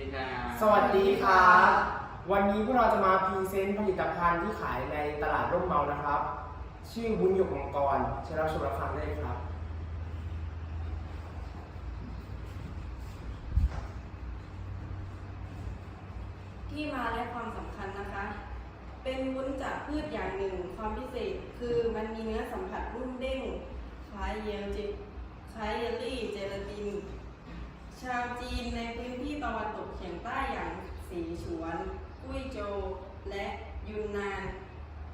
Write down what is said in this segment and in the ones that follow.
ดีครับสวัสดีครับ วันนี้พวกเราจะมาพรีเซนต์ผลิตภัณฑ์ที่ขายในตลาดร่มเมานะครับ ชื่อบุญหยกมังกรเชิญรับชมรับฟังได้เลยครับ ที่มาและความสำคัญนะคะ เป็นวุ้นจากพืชอย่างหนึ่ง ความพิเศษคือมันมีเนื้อสัมผัสนุ่มเด้ง คล้ายเยลเจคล้ายเยลลี่เจลาติน ชาวจีนในพื้นที่ ตะวันตกเฉียงใต้อย่างสีฉวนกุ้ยโจวและยุนนาน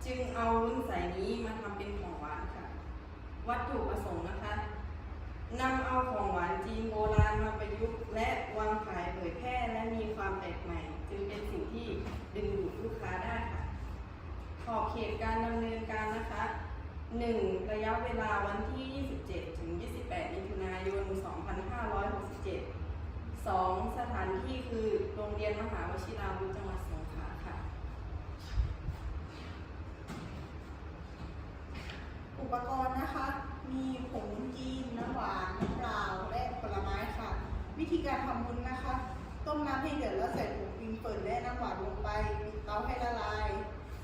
จึงเอาวุ้นใสนี้มาทำเป็นของหวานค่ะ วัตถุประสงค์นะคะนำเอาของหวานจีนโบราณมาประยุกต์และวางขายเผยแพร่และมีความแปลกใหม่ จึงเป็นสิ่งที่ดึงดูดลูกค้าได้ค่ะ ขอบเขตการดำเนินการนะคะ 1. ระยะเวลาวันที่ 27 ถึง 28 มิถุนายน 2567 2. สถานที่คือโรงเรียนมหาวชิราวุธจังหวัดสงขลาค่ะ อุปกรณ์นะคะ มีผงจีนน้ำหวานน้ำเปล่าและผลไม้ค่ะ วิธีการทำวุ้นนะคะ ต้มน้ำให้เดือดแล้วใส่ผงปิงเปิดและน้ำหวานลงไปปิดเตาให้ละลาย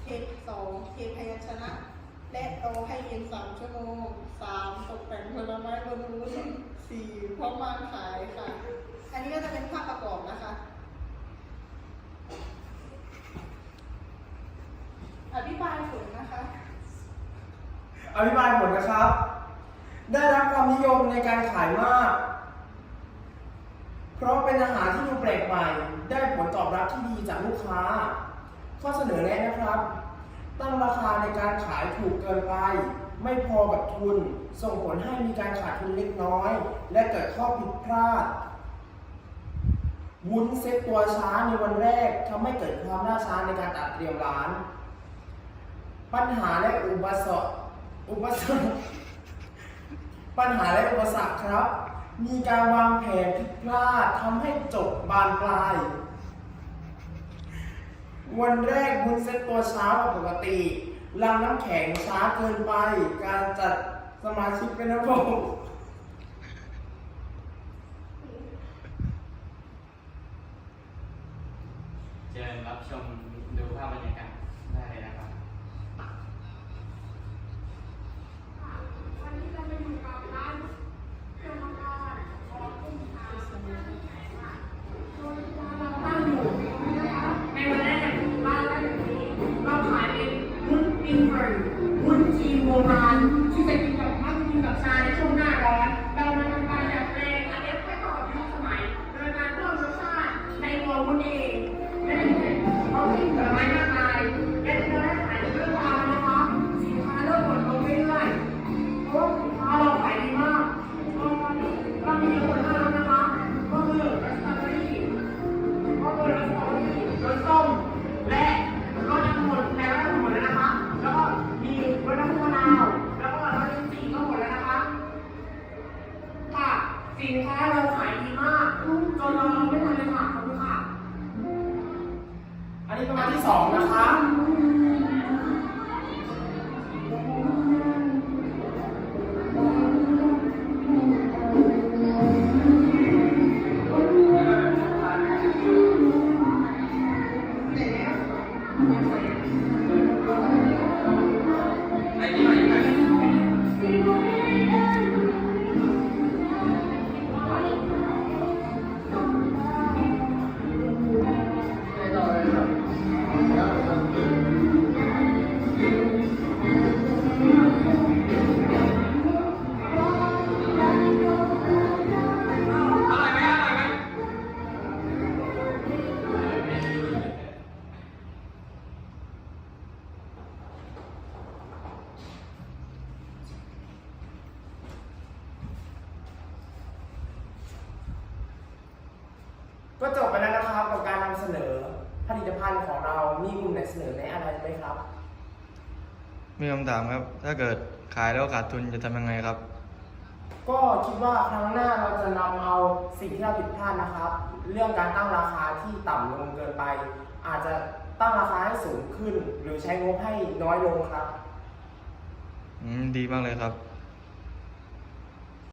เทสองเทพยัญชนะ และรอให้เย็นสามชั่วโมงสามตกแต่งผลไม้บนวุ้นสี่พร้อมวางขายค่ะ อันนี้ก็จะเป็นภาพประกอบนะคะ อธิบายผลนะคะ อธิบายผลนะครับ ได้รับความนิยมในการขายมาก เพราะเป็นอาหารที่ดูแปลกใหม่ ได้ผลตอบรับที่ดีจากลูกค้า ข้อเสนอแนะนะครับ ตั้งราคาในการขายถูกเกินไป ไม่พอกับทุน ส่งผลให้มีการขาดทุนเล็กน้อย และเกิดข้อผิดพลาดวุ้นเซ็ตตัวช้าในวันแรกทำให้เกิดความล่าช้าในการตัดเตรียมร้าน ปัญหาและอุปสรรค อุปสรรคปัญหาและอุปสรรคครับ มีการวางแผนผิดพลาดทำให้จบบานปลาย วันแรกบุญเซ็ตตัวช้ากว่าปกติรังน้ำแข็งช้าเกินไป การจัดสมาชิกเป็นระบบเชิญรับชมดูภาพบรรยากาศ นนี้ประมาณที่สองนะคะ ก็จบไปแล้วนะครับกับการนำเสนอผลิตภัณฑ์ของเรามีกลุ่มไหนเสนอในอะไรไหมครับ มีคำถามครับ ถ้าเกิดขายแล้วขาดทุนจะทำยังไงครับ ก็คิดว่าครั้งหน้าเราจะนำเอาสิ่งที่เราผิดพลาดนะครับ เรื่องการตั้งราคาที่ต่ำลงเกินไป อาจจะตั้งราคาให้สูงขึ้น หรือใช้งบให้น้อยลงครับ อืม ดีมากเลยครับ